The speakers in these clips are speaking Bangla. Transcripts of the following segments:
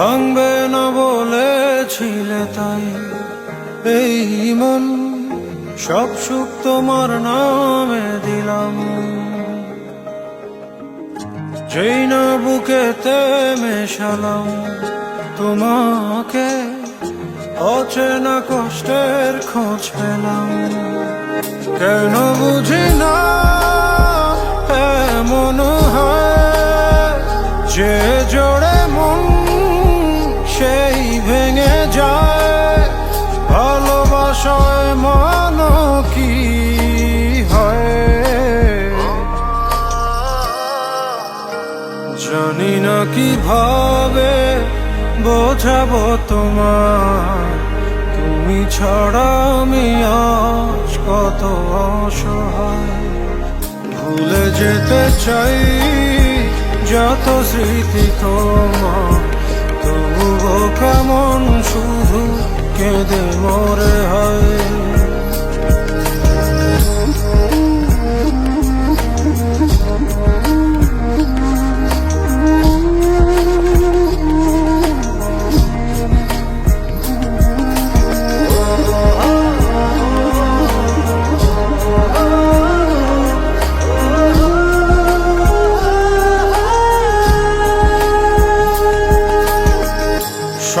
ভাঙবে না বলেছিলে তাই। এই মন সব সুখ তোমার নামে দিলাম। যেই না বুকেতে মেশালাম, তোমাকে অচেনা কষ্টের খোঁজ পেলাম। কেন বুঝি না, এমন হয় যে জানি না কীভাবে বোঝাব তোমার তুমি ছাড়া আমি আজ কত অসহায়। ভুলে যেতে চাই যত স্মৃতি তোমার।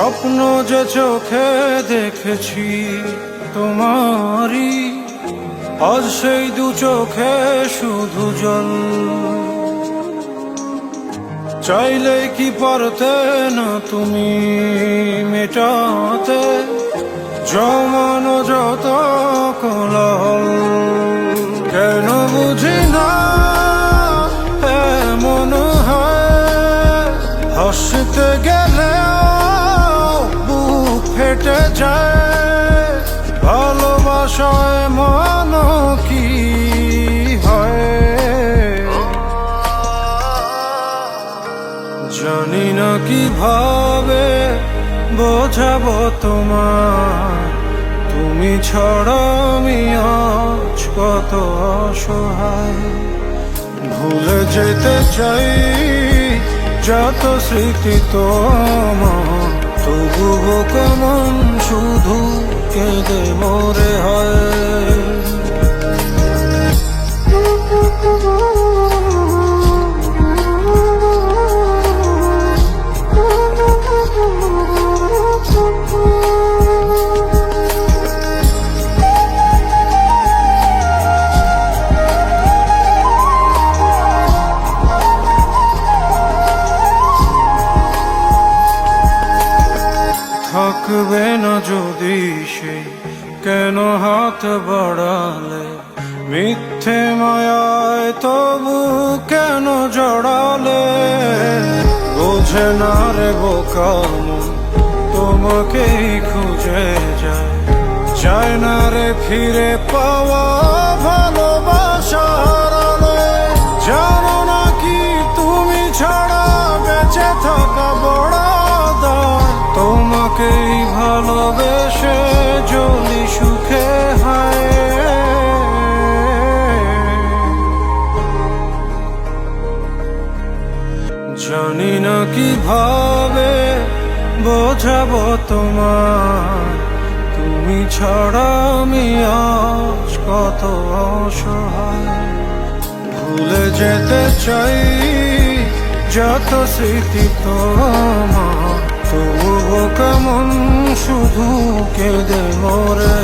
স্বপ্ন যে চোখে দেখেছি তোমারই, আজ সেই দু চোখে শুধু জল। চাইলে কি পারতে না তুমি মেটাতে জমানো যত কলল কেন বুঝি না, এমন হয়, হাসতে গেলে যায়। ভালোবাসায় মন কি হয়? জানি না কীভাবে বোঝাবো তোমার তুমি ছাড়া আমি কত অসহায়। ভুলে যেতে চাই যত স্মৃতি তোমার। তবুও কেমন শুধু কেঁদে মরে হয়। থাকবে না যদি সেই কেন হাত বাড়ালে? মিথ্যে মায়ায় তবু কেন জড়ালে? বোঝে না রে বোকাম তোমাকেই খুঁজে যায়। চায় না রে ফিরে পাওয়া ভালোবাসার জানি না কীভাবে বোঝাবো তোমার তুমি ছাড়া আমি আজ কত অসহায়। ভুলে যেতে চাই যত স্মৃতি তোমার। তবুও কেমন শুধু কেঁদে মরে